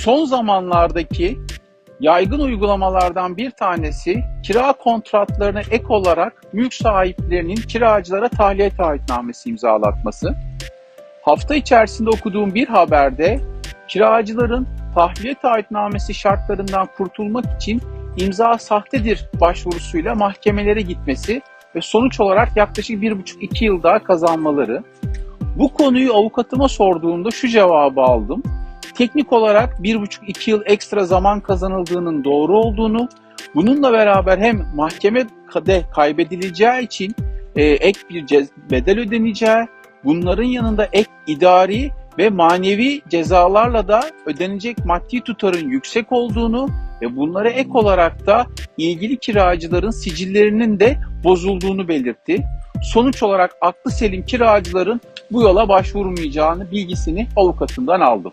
son zamanlardaki yaygın uygulamalardan bir tanesi kira kontratlarına ek olarak mülk sahiplerinin kiracılara tahliye taahhütnamesi imzalatması. Hafta içerisinde okuduğum bir haberde kiracıların tahliye taahhütnamesi şartlarından kurtulmak için imza sahtedir başvurusuyla mahkemelere gitmesi ve sonuç olarak yaklaşık bir buçuk iki yıl daha kazanmaları. Bu konuyu avukatıma sorduğumda şu cevabı aldım. Teknik olarak bir buçuk iki yıl ekstra zaman kazanıldığının doğru olduğunu, bununla beraber hem mahkemede kaybedileceği için e, ek bir cez- bedel ödeneceği, bunların yanında ek idari ve manevi cezalarla da ödenecek maddi tutarın yüksek olduğunu ve bunlara ek olarak da ilgili kiracıların sicillerinin de bozulduğunu belirtti. Sonuç olarak aklı selim kiracıların bu yola başvurmayacağını bilgisini avukatından aldım.